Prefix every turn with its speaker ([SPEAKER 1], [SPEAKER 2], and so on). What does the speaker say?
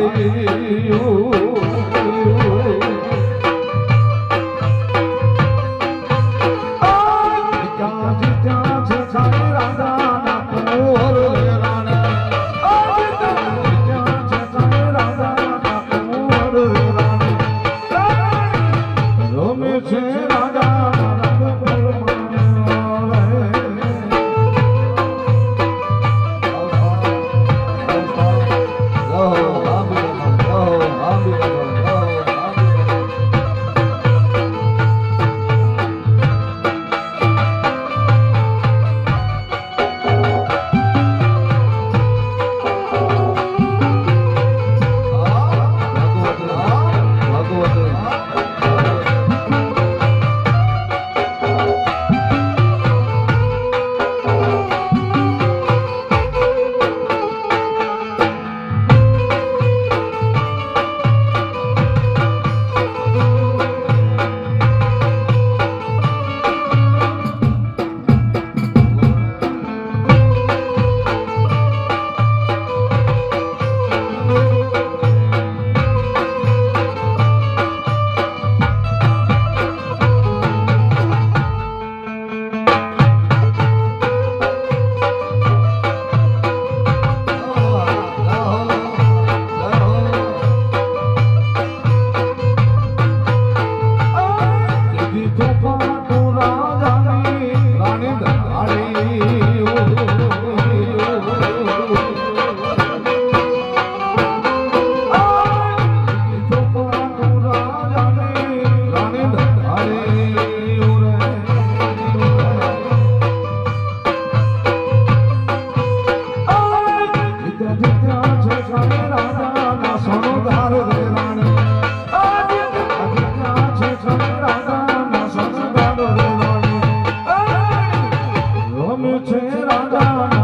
[SPEAKER 1] વાળ્યું છે રાજા